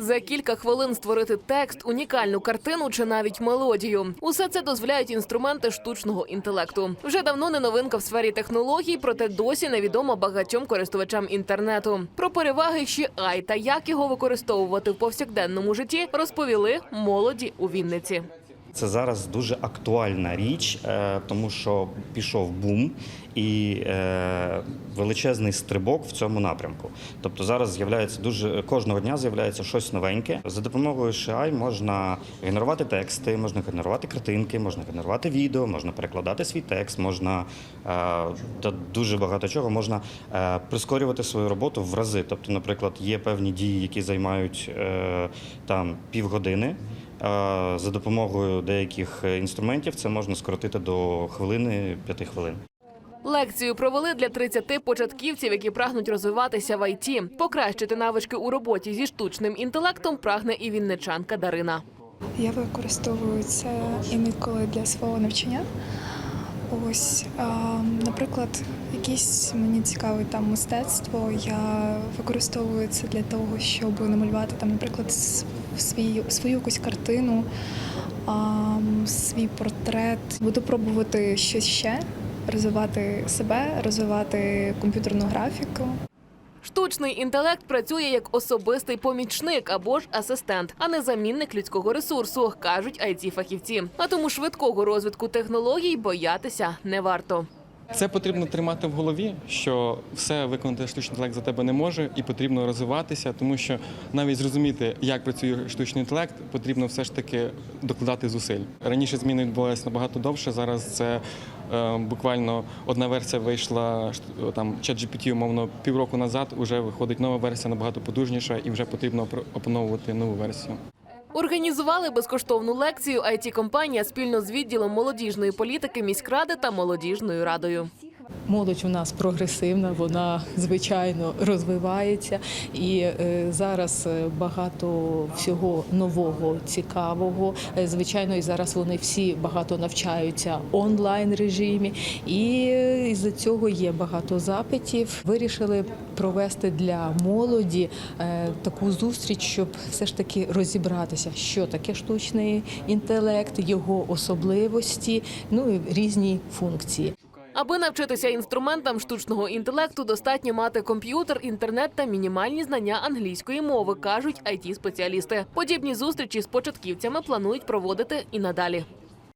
За кілька хвилин створити текст, унікальну картину чи навіть мелодію. Усе це дозволяють інструменти штучного інтелекту. Вже давно не новинка в сфері технологій, проте досі невідомо багатьом користувачам інтернету. Про переваги AI та як його використовувати в повсякденному житті розповіли молоді у Вінниці. Це зараз дуже актуальна річ, е, тому що пішов бум і е, величезний стрибок в цьому напрямку. Тобто зараз з'являється дуже кожного дня з'являється щось новеньке. За допомогою SHI можна генерувати тексти, можна генерувати картинки, можна генерувати відео, можна перекладати свій текст, можна е, та дуже багато чого можна прискорювати свою роботу в рази. Тобто, наприклад, є певні дії, які займають там півгодини. Е, За допомогою деяких інструментів це можна скоротити до хвилини п'яти хвилин. Лекцію провели для 30 початківців, які прагнуть розвиватися в ІТ. Покращити навички у роботі зі штучним інтелектом прагне і вінничанка Дарина. Я використовую це інколи для свого навчання. Ось, наприклад, якісь мені цікаве там мистецтво. Я використовую це для того, щоб намалювати там, наприклад, свій, свою якусь картину, а, свій портрет. Буду пробувати щось ще, розвивати себе, розвивати комп'ютерну графіку. Штучний інтелект працює як особистий помічник або ж асистент, а не замінник людського ресурсу, кажуть it фахівці. А тому швидкого розвитку технологій боятися не варто. Це потрібно тримати в голові, що все виконати штучний інтелект за тебе не може, і потрібно розвиватися, тому що навіть зрозуміти, як працює штучний інтелект, потрібно все ж таки докладати зусиль. Раніше зміни відбувалися набагато довше. Зараз це е, буквально одна версія вийшла там ChatGPT, умовно півроку назад. Уже виходить нова версія, набагато потужніша, і вже потрібно опановувати нову версію. Організували безкоштовну лекцію it компанія спільно з відділом молодіжної політики міськради та молодіжною радою. Молодь у нас прогресивна, вона звичайно розвивається, і е, зараз е, багато всього нового, цікавого. Е, Звичайно, і зараз вони всі багато навчаються онлайн режимі, і із-за цього є багато запитів. Вирішили провести для молоді е, таку зустріч, щоб все ж таки розібратися, що таке штучний інтелект, його особливості, ну і різні функції. Аби навчитися інструментам штучного інтелекту, достатньо мати комп'ютер, інтернет та мінімальні знання англійської мови, кажуть it спеціалісти Подібні зустрічі з початківцями планують проводити і надалі.